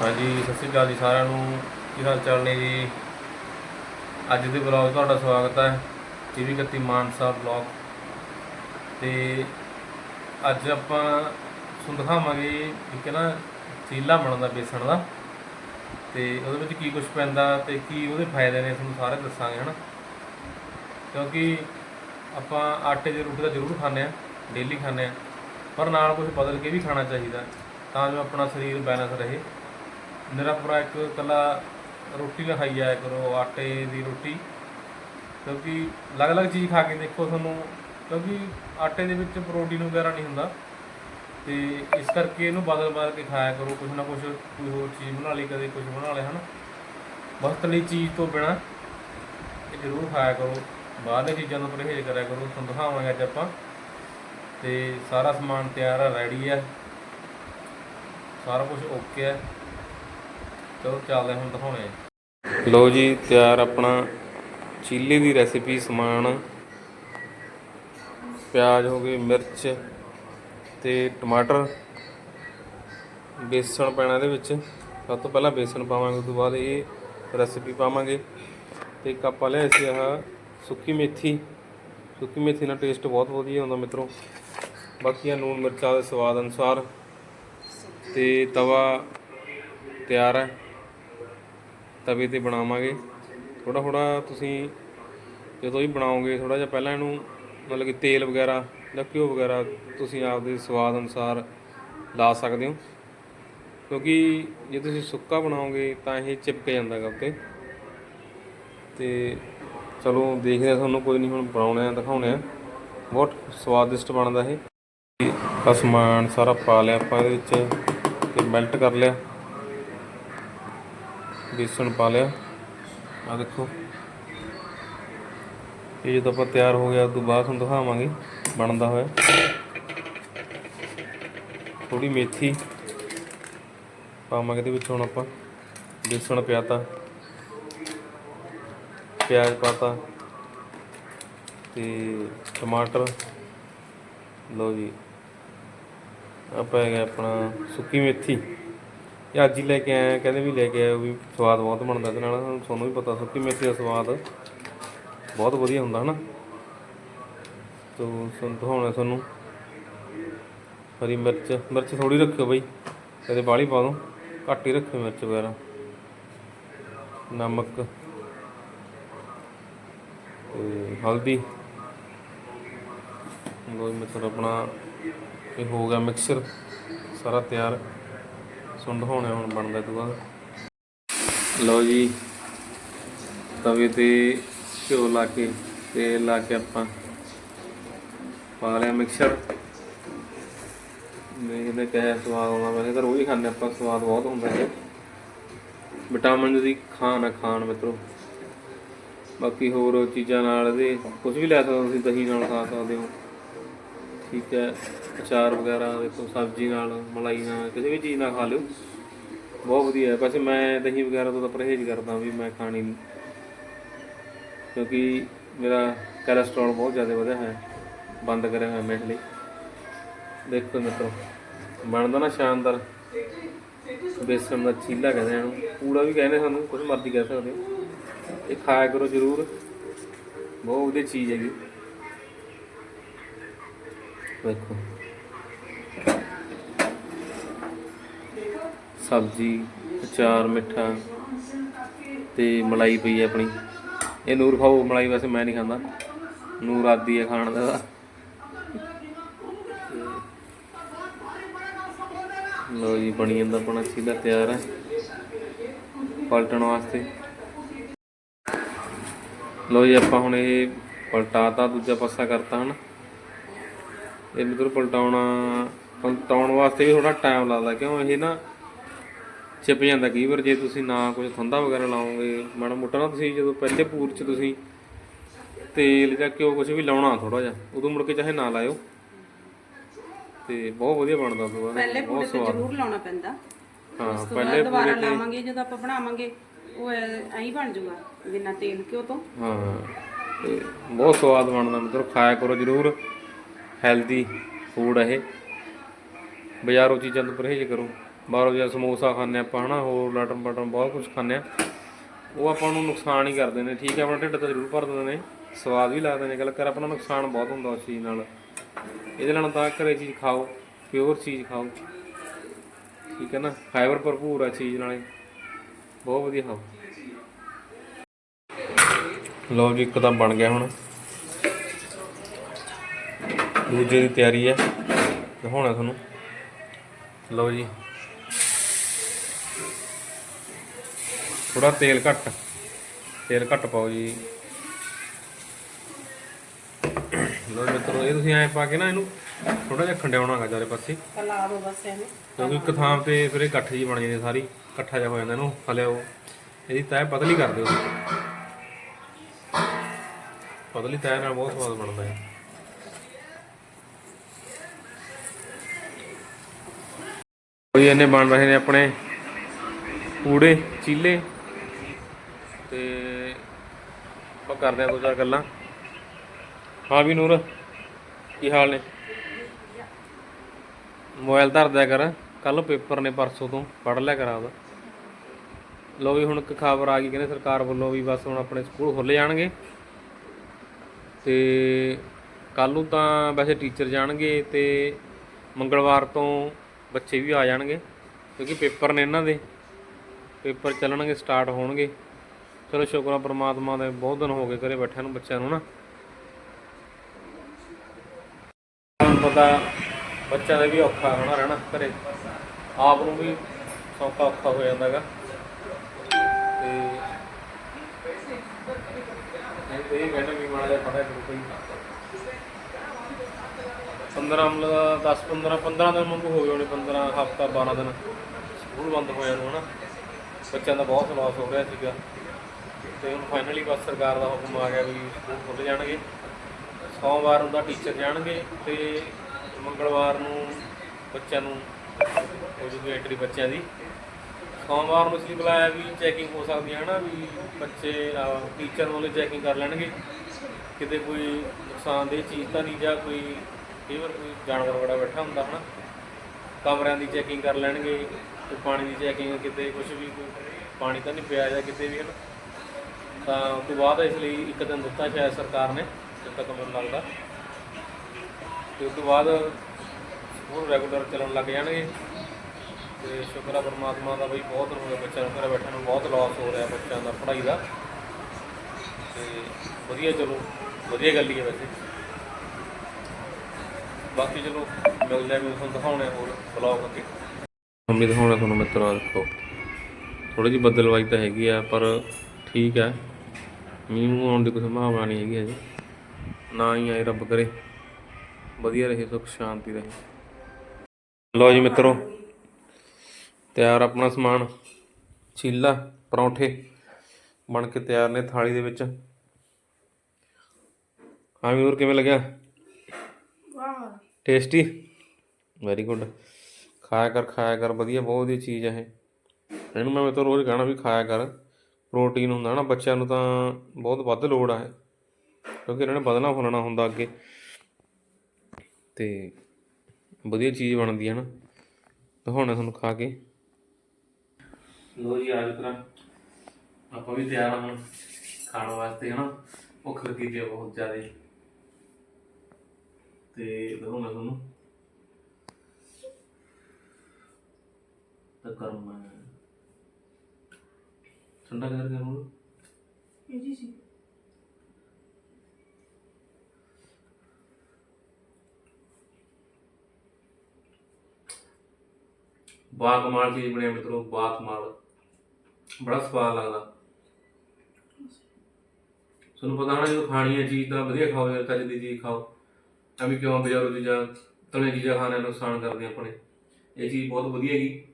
ਹਾਂਜੀ, ਸਤਿ ਸ਼੍ਰੀ ਅਕਾਲ ਜੀ ਸਾਰਿਆਂ ਨੂੰ। ਕੀ ਹਾਲ ਚਾਲ ਨੇ ਜੀ? ਅੱਜ ਦੇ ਬਲੌਗ ਤੁਹਾਡਾ ਸਵਾਗਤ ਹੈ। ਟੀਵੀ 31 ਮਾਨਸਾ ਬਲੌਗ ਤੇ ਅੱਜ ਆਪਾਂ ਤੁਹਾਨੂੰ ਦਿਖਾਵਾਂਗੇ ਇੱਕ ਨਾ ਚੀਲਾ ਬਣਦਾ ਬੇਸਣ ਦਾ। ਤੇ ਉਹਦੇ ਵਿੱਚ ਕੀ ਕੁਝ ਪੈਂਦਾ ਤੇ ਕੀ ਉਹਦੇ ਫਾਇਦੇ ਨੇ ਤੁਹਾਨੂੰ ਸਾਰੇ ਦੱਸਾਂਗੇ, ਹਨਾ? ਕਿਉਂਕਿ ਆਪਾਂ ਆਟੇ ਦੀ ਰੋਟੀ ਤਾਂ ਜ਼ਰੂਰ ਖਾਂਦੇ ਆ ਡੇਲੀ ਖਾਂਦੇ ਆ ਪਰ ਨਾਲ ਕੁਝ ਬਦਲ ਕੇ ਵੀ ਖਾਣਾ ਚਾਹੀਦਾ, ਤਾਂ ਜੋ ਆਪਣਾ ਸਰੀਰ ਬੈਲੈਂਸ ਰਹੇ। ਮੇਰਾ ਪੂਰਾ ਇੱਕ ਇਕੱਲਾ ਰੋਟੀ ਨਾ ਖਾਈ ਜਾਇਆ ਕਰੋ, ਆਟੇ ਦੀ ਰੋਟੀ। ਕਿਉਂਕਿ ਅਲੱਗ-ਅਲੱਗ ਚੀਜ਼ ਖਾ ਕੇ ਦੇਖੋ ਤੁਹਾਨੂੰ, ਕਿਉਂਕਿ ਆਟੇ ਦੇ ਵਿੱਚ ਪ੍ਰੋਟੀਨ ਵਗੈਰਾ ਨਹੀਂ ਹੁੰਦਾ। ਤੇ ਇਸ ਕਰਕੇ ਇਹਨੂੰ ਬਦਲ-ਬਦਲ ਕੇ ਖਾਇਆ ਕਰੋ ਕੁਝ ਨਾ ਕੁਝ ਕੋਈ ਹੋਰ ਚੀਜ਼ ਬਣਾ ਲਈ, ਕਦੇ ਕੁਝ ਬਣਾ ਲਿਆ, ਹਨਾ। ਬਸ ਤਲੀ ਚੀਜ਼ ਤੋਂ ਬਿਨਾ ਇਹ ਜ਼ਰੂਰ ਖਾਇਆ ਕਰੋ। ਬਾਹਰਲੇ ਚੀਜ਼ਾਂ ਤੋਂ ਪਰਹੇਜ਼ ਕਰਿਆ ਕਰੋ, ਤੁਹਾਨੂੰ ਦਿਖਾਵਾਂਗੇ ਅੱਜ ਆਪਾਂ। ਤੇ ਸਾਰਾ ਸਮਾਨ ਤਿਆਰ ਆ ਰੈਡੀ ਹੈ ਸਾਰਾ ਕੁਝ ਓਕੇ ਹੈ ਚਲੋ ਚੱਲਦੇ ਹਾਂ ਹੁਣ ਦਿਖਾਉਣੇ ਲੋ ਜੀ, ਤਿਆਰ ਆਪਣਾ ਚੀਲੇ ਦੀ ਰੈਸਿਪੀ ਸਮਾਨ। ਪਿਆਜ਼ ਹੋ ਗਏ, ਮਿਰਚ ਤੇ ਟਮਾਟਰ। ਬੇਸਣ ਪੈਣਾ ਇਹਦੇ ਵਿੱਚ। ਸਭ ਤੋਂ ਪਹਿਲਾਂ ਬੇਸਣ ਪਾਵਾਂਗੇ, ਉਸ ਤੋਂ ਬਾਅਦ ਇਹ ਰੈਸਿਪੀ ਪਾਵਾਂਗੇ। ਤੇ ਇੱਕ ਆਪਾਂ ਲਿਆ ਸੀ ਆਹ ਸੁੱਕੀ ਮੇਥੀ। ਸੁੱਕੀ ਮੇਥੀ ਨਾਲ ਟੇਸਟ ਬਹੁਤ ਵਧੀਆ ਆਉਂਦਾ ਮਿੱਤਰੋ। ਬਾਕੀ ਆ ਨੂਨ ਮਿਰਚਾਂ ਦੇ ਸਵਾਦ ਅਨੁਸਾਰ। ਤੇ ਤਵਾ ਤਿਆਰ ਹੈ। ਤਵੇ ਤੇ ਬਣਾਵਾਂਗੇ। ਥੋੜਾ ਥੋੜਾ ਤੁਸੀਂ ਜਦੋਂ ਵੀ ਬਣਾਓਗੇ ਥੋੜਾ ਜਿਹਾ ਪਹਿਲਾਂ ਇਹਨੂੰ ਮਤਲਬ ਕਿ ਤੇਲ ਵਗੈਰਾ ਜਾਂ ਘਿਓ ਵਗੈਰਾ ਤੁਸੀਂ ਆਪਦੇ ਸਵਾਦ ਅਨੁਸਾਰ ਲਾ ਸਕਦੇ ਹੋ। ਕਿਉਂਕਿ ਜੇ ਤੁਸੀਂ ਸੁੱਕਾ ਬਣਾਓਗੇ ਤਾਂ ਇਹ ਚਿਪਕ ਜਾਂਦਾ ਗਾ ਉੱਤੇ। ਤੇ ਚਲੋ ਦੇਖਦੇ ਹਾਂ, ਤੁਹਾਨੂੰ ਕੋਈ ਨਹੀਂ ਹੁਣ ਬਣਾਉਣੇ ਆ, ਦਿਖਾਉਣੇ ਆ। ਬਹੁਤ ਸਵਾਦਿਸ਼ਟ ਬਣਦਾ ਇਹ। ਸਮਾਨ ਸਾਰਾ ਪਾ ਲਿਆ ਆਪਾਂ ਇਹਦੇ ਵਿੱਚ ਤੇ ਮੈਲਟ ਕਰ ਲਿਆ। ਬੇਸਣ ਪਾ ਲਿਆ। ਆ ਦੇਖੋ। ਇਹ ਜਦੋਂ ਆਪਾਂ ਤਿਆਰ ਹੋ ਗਿਆ, ਉਸ ਤੋਂ ਬਾਅਦ ਤੁਹਾਨੂੰ ਦਿਖਾਵਾਂਗੇ, ਬਣਦਾ ਹੋਇਆ। ਥੋੜੀ ਮੇਥੀ ਪਾਵਾਂਗੇ ਇਹਦੇ ਵਿੱਚ ਹੁਣ ਆਪਾਂ। ਬੇਸਣ ਪਿਆਤਾ। ਪਿਆਜ਼ ਪਾਤਾ। ਤੇ ਟਮਾਟਰ। ਲਓ ਜੀ। ਆਪਾਂ ਪੈ ਆਪਣਾ ਸੁੱਕੀ ਮੇਥੀ। ਇਹ ਅੱਜ ਹੀ ਲੈ ਕੇ ਆਇਆ, ਕਹਿੰਦੇ ਵੀ ਲੈ ਕੇ ਆਇਆ ਵੀ ਸਵਾਦ ਬਹੁਤ ਬਣਦਾ ਇਹਦੇ ਨਾਲ, ਤੁਹਾਨੂੰ ਵੀ ਪਤਾ ਸੁੱਕੀ ਮੇਥੀ ਦਾ ਸਵਾਦ ਬਹੁਤ ਵਧੀਆ ਹੁੰਦਾ ਹਨਾ। ਤੋ ਸੁਣ, ਦਿਖਾਉਣਾ ਤੁਹਾਨੂੰ। ਹਰੀ ਮਿਰਚ ਮਿਰਚ ਥੋੜੀ ਰੱਖਿਓ ਬਈ ਕਦੇ ਬਾਹਲੀ ਪਾ ਦੋ, ਘੱਟ ਹੀ ਰੱਖਿਓ ਮਿਰਚ ਵਗੈਰਾ। ਨਮਕ ਤੇ ਹਲਦੀ। ਲੋਈ ਮਤਲਬ ਆਪਣਾ ਇਹ ਹੋ ਗਿਆ ਮਿਕਸਚਰ ਸਾਰਾ ਤਿਆਰ। ਸੁੰਡ ਹੋਣੇ ਹੁਣ ਬਣਦਾ ਤੋਂ ਬਾਅਦ। ਲਓ ਜੀ, ਤਵੇ ਤੇ ਘਿਓ ਲਾ ਕੇ, ਤੇਲ ਲਾ ਕੇ ਆਪਾਂ ਪਾ ਲਿਆ ਮਿਕਸਚਰ ਇਹਨੇ ਕਹਿਆ ਸਵਾਦ ਆਉਂਦਾ ਵੈਸੇ ਤਾਂ ਰੋਜ਼ ਹੀ ਖਾਂਦੇ ਆਪਾਂ ਸਵਾਦ ਬਹੁਤ ਹੁੰਦਾ ਹੈ ਵਿਟਾਮਿਨ ਦੀ ਖਾਣ ਆ ਖਾਣ ਮਿੱਤਰੋ। ਬਾਕੀ ਹੋਰ ਚੀਜ਼ਾਂ ਨਾਲ ਇਹਦੇ ਕੁਝ ਵੀ ਲੈ ਸਕਦੇ ਤੁਸੀਂ, ਦਹੀਂ ਨਾਲ ਖਾ ਸਕਦੇ ਹੋ। ਠੀਕ ਹੈ, ਅਚਾਰ ਵਗੈਰਾ, ਦੇਖੋ ਸਬਜ਼ੀ ਨਾਲ, ਮਲਾਈ ਨਾਲ, ਕਿਸੇ ਵੀ ਚੀਜ਼ ਨਾਲ ਖਾ ਲਿਓ। ਬਹੁਤ ਵਧੀਆ ਹੈ। ਵੈਸੇ ਮੈਂ ਦਹੀਂ ਵਗੈਰਾ ਤੋਂ ਤਾਂ ਪਰਹੇਜ਼ ਕਰਦਾ ਵੀ ਮੈਂ ਖਾਣੀ ਨਹੀਂ। ਕਿਉਂਕਿ ਮੇਰਾ ਕੋਲੇਸਟ੍ਰੋਲ ਬਹੁਤ ਜ਼ਿਆਦਾ ਵਧਿਆ ਹੈ। ਬੰਦ ਕਰਿਆ ਹੋਇਆ ਮੈਂ ਲਈ। ਦੇਖੋ ਮਿੱਤਰੋ, ਬਣਦਾ ਨਾ ਸ਼ਾਨਦਾਰ। ਬੇਸਣ ਦਾ ਚੀਲਾ ਕਹਿੰਦੇ ਆ ਇਹਨੂੰ। ਪੂੜਾ ਵੀ ਕਹਿੰਦੇ ਸਾਨੂੰ ਕੁਝ ਮਰਜ਼ੀ ਕਹਿ ਸਕਦੇ ਹੋ। ਇਹ ਖਾਇਆ ਕਰੋ ਜ਼ਰੂਰ। ਬਹੁਤ ਵਧੀਆ ਚੀਜ਼ ਹੈਗੀ। ਵੇਖੋ। ਸਬਜ਼ੀ, ਅਚਾਰ, ਮਿੱਠਾ ਤੇ ਮਲਾਈ ਪਈ ਹੈ ਆਪਣੀ। ਇਹ ਨੂਰ ਖਾਓ, ਮਲਾਈ ਵੈਸੇ ਮੈਂ ਨਹੀਂ ਖਾਂਦਾ। ਨੂਰ ਆਦੀ ਹੈ ਖਾਣ ਦਾ। ਲੋ ਜੀ, ਬਣੀ ਜਾਂਦਾ ਆਪਣਾ ਚੀਲਾ ਤਿਆਰ। ਹੈ ਪਲਟਣ ਵਾਸਤੇ। ਲੋ ਜੀ, ਆਪਾਂ ਹੁਣ ਇਹ ਪਲਟਾਤਾ ਦੂਜਾ ਪਾਸਾ ਕਰਤਾ ਹਨ। ਇਹ ਮਿੱਤਰ ਪਲਟਾਉਣਾ ਪਲਟਾਉਣ ਵਾਸਤੇ ਵੀ ਥੋੜਾ ਟਾਈਮ ਲੱਗਦਾ ਕਿਉਂ ਇਹ ਨਾ ਚਿਪ ਜਾਂਦਾ ਕਈ ਵਾਰ ਜੇ ਤੁਸੀਂ ਨਾ ਕੁਝ ਠੰਡਾ ਵਗੈਰਾ ਲਾਓਗੇ ਮਾੜਾ ਮੋਟਾ ਨਾ ਤੁਸੀਂ ਜਦੋਂ ਪਹਿਲੇ ਪੂਰ ਚ ਤੁਸੀਂ ਤੇਲ ਜਾਂ ਘਿਓ ਕੁਝ ਵੀ ਲਾਉਣਾ ਥੋੜਾ ਜਿਹਾ ਉਦੋਂ ਮੁੜ ਕੇ ਚਾਹੇ ਨਾ ਲਾਇਓ। ਤੇ ਬਹੁਤ ਵਧੀਆ ਬਣਦਾ ਬਾਅਦ ਪਹਿਲੇ ਪੂਰੇ ਤੇ ਜ਼ਰੂਰ ਲਾਉਣਾ ਪੈਂਦਾ। ਹਾਂ ਪਹਿਲੇ ਦੁਬਾਰਾ ਪੂਰੇ ਤੇ ਲਾਵਾਂਗੇ ਜਦੋਂ ਆਪਾਂ ਬਣਾਵਾਂਗੇ ਉਹ ਐਂ ਬਣ ਜਾਊਗਾ ਬਿਨਾਂ ਤੇਲ ਘਿਓ ਤੋਂ। ਹਾਂ ਤੇ ਬਹੁਤ ਸਵਾਦ ਬਣਦਾ ਮਤਲਬ ਖਾਇਆ ਕਰੋ ਜਰੂਰ। ਹੈਲਦੀ ਫੂਡ ਹੈ ਇਹ। ਬਾਜ਼ਾਰੋਂ ਚੀਜ਼ਾਂ ਤੋਂ ਪਰਹੇਜ਼ ਕਰੋ। ਬਾਹਰੋਂ ਜਿਹਾ ਸਮੋਸਾ ਖਾਂਦੇ ਆਪਾਂ, ਹਨਾ, ਹੋਰ ਲਟਮ ਪਟਮ ਬਹੁਤ ਕੁਝ ਖਾਂਦੇ ਆ ਉਹ ਆਪਾਂ ਨੂੰ ਨੁਕਸਾਨ ਹੀ ਕਰਦੇ ਨੇ। ਠੀਕ ਹੈ, ਆਪਣਾ ਢਿੱਡ ਤਾਂ ਜ਼ਰੂਰ ਭਰ ਦਿੰਦੇ ਨੇ। ਸਵਾਦ ਵੀ ਲੱਗਦੇ ਨੇ ਗੱਲ ਕਰ, ਆਪਣਾ ਨੁਕਸਾਨ ਬਹੁਤ ਹੁੰਦਾ ਉਸ ਚੀਜ਼ ਨਾਲ। ਇਹਦੇ ਨਾਲ ਤਾਂ ਘਰੇ ਚੀਜ਼ ਖਾਓ ਪਿਓਰ ਚੀਜ਼ ਖਾਓ। ਠੀਕ ਹੈ ਨਾ? ਫਾਈਬਰ ਭਰਪੂਰ ਆ ਚੀਜ਼ ਨਾਲੇ ਬਹੁਤ ਵਧੀਆ ਖਾਓ। ਲਓ ਜੀ, ਇੱਕ ਤਾਂ ਬਣ ਗਿਆ ਹੁਣ। ਦੂਜੇ ਦੀ ਤਿਆਰੀ ਹੈ। ਦਿਖਾਉਣਾ ਤੁਹਾਨੂੰ। ਲਓ ਜੀ। ਥੋੜਾ ਤੇਲ ਘੱਟ। ਤੇਲ ਘੱਟ ਪਾਓ ਜੀ। ਲਓ ਮਿੱਤਰੋ ਇਹ ਤੁਸੀਂ ਐਂ ਪਾ ਕੇ ਨਾ ਇਹਨੂੰ ਥੋੜਾ ਜਿਹਾ ਖੰਡਿਆਉਣਾ ਹੈਗਾ ਚਾਰੇ ਪਾਸੇ। ਲਾ ਦੋ ਬਸ ਇਹਨੂੰ ਕਿਉਂਕਿ ਇੱਕ ਥਾਂ ਤੇ ਫਿਰ ਇਹ ਇਕੱਠ ਜੀ ਬਣ ਜਾਂਦੀ ਸਾਰੀ। ਇਕੱਠਾ ਜਿਹਾ ਹੋ ਜਾਂਦਾ ਇਹਨੂੰ ਹਲਿਓ ਇਹਦੀ ਤਹਿ ਪਤਲੀ ਕਰ ਦਿਓ। ਪਤਲੀ ਤਹਿ ਨਾਲ ਬਹੁਤ ਸਵਾਦ ਬਣਦਾ ਹੈ। ਕੋਈ ਇਹਨੇ ਬਣ ਰਹੇ ਨੇ ਆਪਣੇ ਪੂੜੇ, ਚੀਲੇ। ਤੇ ਆਪਾਂ ਕਰਦੇ ਆ ਦੋ ਚਾਰ ਗੱਲਾਂ। ਹਾਂ ਵੀ ਨੂਰ, ਕੀ ਹਾਲ ਨੇ? ਮੋਬਾਈਲ ਧਰ ਦਿਆ ਕਰ ਕੱਲ ਪੇਪਰ ਨੇ ਪਰਸੋਂ ਤੋਂ ਪੜ ਲਿਆ ਕਰਾਂ ਉਹਦਾ ਲੋ ਵੀ ਹੁਣ ਇੱਕ ਖਬਰ ਆ ਗਈ, ਕਹਿੰਦੇ ਸਰਕਾਰ ਵੱਲੋਂ ਵੀ ਬਸ ਹੁਣ ਆਪਣੇ ਸਕੂਲ ਖੁੱਲੇ ਜਾਣਗੇ। ਤੇ ਕੱਲ ਨੂੰ ਤਾਂ ਵੈਸੇ ਟੀਚਰ ਜਾਣਗੇ ਤੇ ਮੰਗਲਵਾਰ ਤੋਂ ਬੱਚੇ ਵੀ ਆ ਜਾਣਗੇ, ਕਿਉਂਕਿ ਪੇਪਰ ਨੇ ਇਹਨਾਂ ਦੇ। ਪੇਪਰ ਚੱਲਣਗੇ, ਸਟਾਰਟ ਹੋਣਗੇ। ਚਲੋ ਸ਼ੁਕਰ ਆ ਪ੍ਰਮਾਤਮਾ ਦੇ, ਬਹੁਤ ਦਿਨ ਹੋ ਗਏ ਘਰੇ ਬੈਠਿਆਂ ਨੂੰ, ਬੱਚਿਆਂ ਨੂੰ ਨਾ। ਤੁਹਾਨੂੰ ਪਤਾ, ਬੱਚਿਆਂ ਦਾ ਵੀ ਔਖਾ ਹੋਣਾ ਰਹਿਣਾ ਘਰੇ। ਆਪ ਨੂੰ ਵੀ ਸੌਖਾ ਔਖਾ ਹੋ ਜਾਂਦਾ ਹੈਗਾ ਮੈਂ ਤੇ ਇਹ ਕਹਿੰਦਾ ਵੀ ਮਾੜਾ ਜਿਹਾ ਪੜਿਆ ਕਰੋ ਕੋਈ। 15 ਮਤਲਬ 10 15 15 ਦਿਨ ਮੰਗੂ ਹੋ ਗਏ ਹੋਣੇ 15 ਹਫਤਾ 12 ਦਿਨ। ਸਕੂਲ ਬੰਦ ਹੋਇਆ ਨੂੰ, ਹਨਾ। ਬੱਚਿਆਂ ਦਾ ਬਹੁਤ ਲਾਸ ਹੋ ਰਿਹਾ ਸੀਗਾ। ਤੇ ਹੁਣ ਫਾਈਨਲੀ ਬਸ ਸਰਕਾਰ ਦਾ ਹੁਕਮ ਆ ਗਿਆ ਵੀ ਸਕੂਲ ਖੁੱਲ ਜਾਣਗੇ। ਸੋਮਵਾਰ ਨੂੰ ਤਾਂ ਟੀਚਰ ਜਾਣਗੇ ਤੇ ਮੰਗਲਵਾਰ ਨੂੰ ਬੱਚਿਆਂ ਨੂੰ ਹੋ ਜੂਗੀ ਐਂਟਰੀ ਬੱਚਿਆਂ ਦੀ। ਸੋਮਵਾਰ ਨੂੰ ਅਸੀਂ ਬੁਲਾਇਆ ਵੀ ਚੈਕਿੰਗ ਹੋ ਸਕਦੀ ਹੈ ਨਾ ਵੀ ਬੱਚੇ ਟੀਚਰ ਵੱਲੋਂ ਚੈਕਿੰਗ ਕਰ ਲੈਣਗੇ। ਕਿਤੇ ਕੋਈ ਨੁਕਸਾਨਦੇਹ ਚੀਜ਼ ਤਾਂ ਨਹੀਂ ਜਾਂ ਕੋਈ ਕਈ ਵਾਰ ਕੋਈ ਜਾਨਵਰ ਬੜਾ ਬੈਠਾ ਹੁੰਦਾ ਹਨਾ। ਕਮਰਿਆਂ ਦੀ ਚੈਕਿੰਗ ਕਰ ਲੈਣਗੇ ਤੇ ਪਾਣੀ ਦੀ ਚੈਕਿੰਗ ਕਿਤੇ ਕੁਝ ਵੀ ਪਾਣੀ ਤਾਂ ਨਹੀਂ ਪਿਆ ਜਾਂ ਕਿਤੇ ਵੀ ਹਨਾ। ਤਾਂ ਉਸ ਤੋਂ ਬਾਅਦ ਇਸ ਲਈ ਇੱਕ ਦਿਨ ਦਿੱਤਾ ਸ਼ਾਇਦ ਸਰਕਾਰ ਨੇ ਜਿੱਥੇ ਤੱਕ ਮੈਨੂੰ ਲੱਗਦਾ। ਤੇ ਉਸ ਤੋਂ ਬਾਅਦ ਸਕੂਲ ਰੈਗੂਲਰ ਚੱਲਣ ਲੱਗ ਜਾਣਗੇ। ਤੇ ਸ਼ੁਕਰ ਆ ਪਰਮਾਤਮਾ ਦਾ ਬਈ ਬਹੁਤ ਹੋ ਬੱਚਿਆਂ ਨੂੰ ਘਰੇ ਬੈਠਣ ਨੂੰ ਬਹੁਤ ਲਾਸ ਹੋ ਰਿਹਾ ਬੱਚਿਆਂ ਦਾ, ਪੜ੍ਹਾਈ ਦਾ। ਤੇ ਵਧੀਆ, ਚਲੋ ਵਧੀਆ ਗੱਲ ਹੀ ਹੈ ਵੈਸੇ। ਬਾਕੀ ਚਲੋ ਮਿਲ ਜਾਏ ਤੁਹਾਨੂੰ ਦਿਖਾਉਣੇ ਹੋਰ ਬਲੌਗ ਅੱਗੇ। ਮੰਮੀ ਦਿਖਾਉਣਾ ਤੁਹਾਨੂੰ ਮਿੱਤਰੋ ਦੇਖੋ ਥੋੜੀ ਜਿਹੀ ਬਦਲਵਾਈ ਤਾਂ ਹੈਗੀ ਆ, ਪਰ ਠੀਕ ਹੈ ਮੀਂਹ ਆਉਣ ਦੀ ਕੋਈ ਸੰਭਾਵਨਾ ਨਹੀਂ ਹੈਗੀ ਅਜੇ ਨਾ ਹੀ ਆਏ ਰੱਬ ਕਰੇ। ਵਧੀਆ ਰਹੇ, ਸੁਖ ਸ਼ਾਂਤੀ ਰਹੇ। ਲਓ ਜੀ ਮਿੱਤਰੋ, ਤਿਆਰ ਆਪਣਾ ਸਮਾਨ। ਛੀਲਾ ਪਰੌਂਠੇ ਬਣ ਕੇ ਤਿਆਰ ਨੇ ਥਾਲੀ ਦੇ ਵਿੱਚ। ਹਾਂ ਵੀ ਹੋਰ ਕਿਵੇਂ ਲੱਗਿਆ? ਟੇਸਟੀ। ਵੈਰੀ ਗੁੱਡ ਖਾਇਆ ਕਰ ਖਾਇਆ ਕਰ, ਵਧੀਆ, ਬਹੁਤ ਵਧੀਆ ਚੀਜ਼ ਹੈ ਇਹ। ਇਹਨੂੰ ਮੈਂ ਤਾਂ ਰੋਜ਼ ਕਹਿਣਾ ਵੀ ਖਾਇਆ ਕਰ। ਪ੍ਰੋਟੀਨ ਹੁੰਦਾ ਨਾ ਬੱਚਿਆਂ ਨੂੰ ਤਾਂ ਬਹੁਤ ਵੱਧ ਲੋੜ ਆ ਕਿਉਂਕਿ ਇਹਨਾਂ ਨੇ ਵਧਣਾ ਫੁੱਲਣਾ ਹੁੰਦਾ ਅੱਗੇ। ਤੇ ਵਧੀਆ ਚੀਜ਼ ਬਣਦੀ ਹੈ ਨਾ। ਦਿਖਾਉਣਾ ਤੁਹਾਨੂੰ ਖਾ ਕੇ। ਲੋ ਜੀ ਆਜ ਤਰ੍ਹਾਂ ਆਪਾਂ ਵੀ ਤਿਆਰ ਹਾਂ ਖਾਣ ਵਾਸਤੇ ਹਨਾ। ਭੁੱਖ ਲੱਗੀ ਪਈ ਬਹੁਤ ਜ਼ਿਆਦਾ। ਤੇ ਦਿਖਾਉਣਾ ਤੁਹਾਨੂੰ। ਤਾਂ ਕਰਮ ਹੈ ਠੰਡਾ ਕਰ ਕੇ ਹੁਣ? ਇਹ ਜੀ ਸੀ ਬਾ ਕਮਾਲ ਚੀਜ਼ ਬਣੀ ਮਿੱਤਰੋ ਬਾ ਕਮਾਲ ਬੜਾ ਸਵਾਦ ਲੱਗਦਾ। ਤੁਹਾਨੂੰ ਪਤਾ ਨਾ ਜਦੋਂ ਖਾਣੀ ਹੈ ਚੀਜ਼ ਤਾਂ ਵਧੀਆ ਖਾਓ ਯਾਰ ਚੱਜ ਦੀ ਚੀਜ਼ ਖਾਓ। ਐਵੇਂ ਕਿਉਂ ਬਜ਼ਾਰੋਂ ਚੀਜ਼ਾਂ, ਤਲੀਆਂ ਚੀਜ਼ਾਂ ਖਾਣ ਖਾਣੇ ਨੁਕਸਾਨ ਕਰਦੀਆਂ ਆਪਣੇ ਇਹ ਚੀਜ਼ ਬਹੁਤ ਵਧੀਆ ਹੈਗੀ।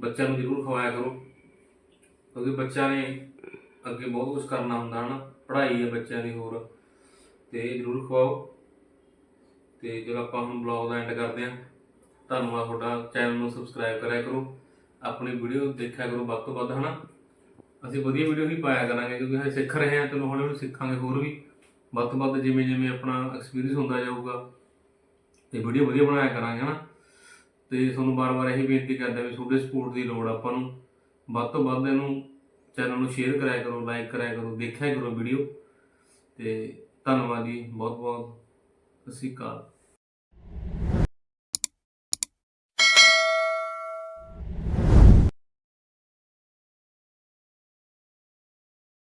ਬੱਚਿਆਂ ਨੂੰ ਜ਼ਰੂਰ ਖਵਾਇਆ ਕਰੋ। ਕਿਉਂਕਿ ਬੱਚਿਆਂ ਨੇ ਅੱਗੇ ਬਹੁਤ ਕੁਝ ਕਰਨਾ ਹੁੰਦਾ ਹਨਾ। ਪੜ੍ਹਾਈ ਹੈ ਬੱਚਿਆਂ ਦੀ ਹੋਰ। ਤੇ ਜ਼ਰੂਰ ਖਵਾਓ। ਤੇ ਜਦੋਂ ਆਪਾਂ ਹੁਣ ਬਲੌਗ ਦਾ ਐਂਡ ਕਰਦੇ ਹਾਂ, ਧੰਨਵਾਦ ਤੁਹਾਡਾ। ਚੈਨਲ ਨੂੰ ਸਬਸਕ੍ਰਾਈਬ ਕਰਿਆ ਕਰੋ। ਆਪਣੀ ਵੀਡੀਓ ਦੇਖਿਆ ਕਰੋ ਵੱਧ ਤੋਂ ਵੱਧ, ਹਨਾ। ਅਸੀਂ ਵਧੀਆ ਵੀਡੀਓ ਹੀ ਪਾਇਆ ਕਰਾਂਗੇ, ਕਿਉਂਕਿ ਅਸੀਂ ਸਿੱਖ ਰਹੇ ਹਾਂ। ਤੇ ਹੌਲੀ ਹੌਲੀ ਸਿੱਖਾਂਗੇ ਹੋਰ ਵੀ। ਵੱਧ ਤੋਂ ਵੱਧ ਜਿਵੇਂ ਜਿਵੇਂ ਆਪਣਾ ਐਕਸਪੀਰੀਅੰਸ ਹੁੰਦਾ ਜਾਊਗਾ ਤੇ ਵੀਡੀਓ ਵਧੀਆ ਬਣਾਇਆ ਕਰਾਂਗੇ, ਹਨਾ? ਤੇ ਤੁਹਾਨੂੰ ਬਾਰ-ਬਾਰ ਇਹੀ ਬੇਨਤੀ ਕਰਦਾ ਵੀ ਤੁਹਾਡੇ ਸਪੋਰਟ ਦੀ ਲੋੜ ਆਪਾਂ ਨੂੰ। ਵੱਧ ਤੋਂ ਵੱਧ ਇਹਨੂੰ ਚੈਨਲ ਨੂੰ ਸ਼ੇਅਰ ਕਰਾਇਆ ਕਰੋ ਲਾਈਕ ਕਰਾਇਆ ਕਰੋ, ਦੇਖਿਆ ਕਰੋ ਵੀਡੀਓ ਤੇ ਧੰਨਵਾਦ ਜੀ, ਬਹੁਤ ਬਹੁਤ, ਸਤਿ ਸ਼੍ਰੀ ਅਕਾਲ।